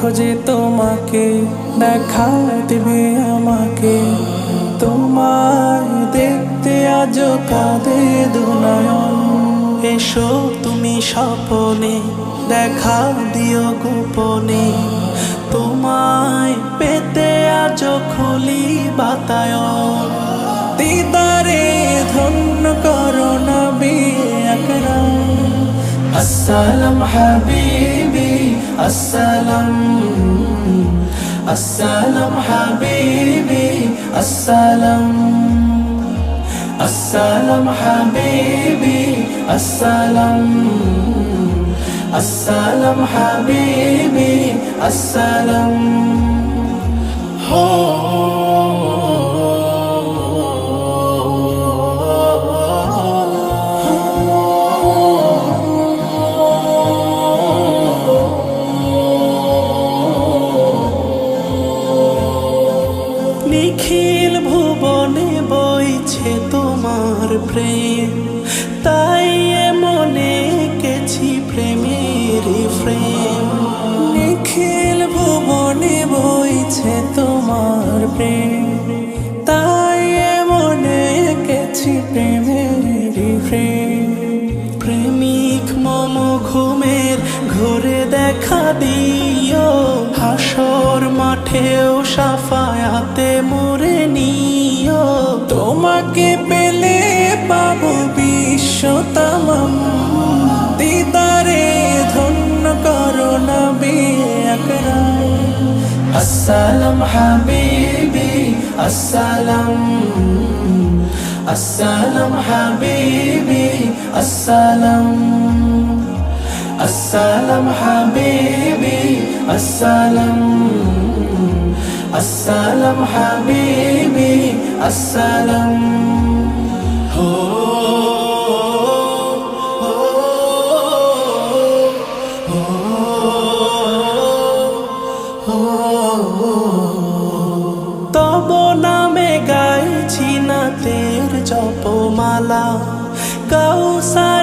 খোঁজে তোমাকে, দেখা দেবে আমাকে। তোমায় দেখতে আজ কাঁদে দুনয়ন। এসো তুমি স্বপনে, দেখা দিও গোপনে। তোমায় পেতে আজ খুলি বাতায়ন। দিদারে, ধন্য করো নবী আকরাম। আসসালাম হাবিবি। আসসালাম আসসালাম হাবিবি আসসালাম আসসালাম হাবিবি আসসালাম আসসালাম হাবিবি আসসালাম নিখিল ভুবনে বইছে তোমার প্রেম। তাই মনে কেছি প্রেমের প্রেম নিখিল ভুবনে বইছে তোমার প্রেম। তাই মনে কেছি প্রেমের প্রেম প্রেমিক মম ঘুমের ঘুরে দেখা দিও। হাসর মাঠেও সাফায়াতে মরে নিও। তোমাকে পেলে পাবো বিশ্ব তামাম। দিদারে ধন্য করো আকরাম। আসসালাম হাবিবি, আসসালাম। আসসালাম হাবিবি, আসসালাম। আসসালাম হাবিবি السلام حبيبي السلام. তব নামে গাইছি না তের জপমালা। কাউসাই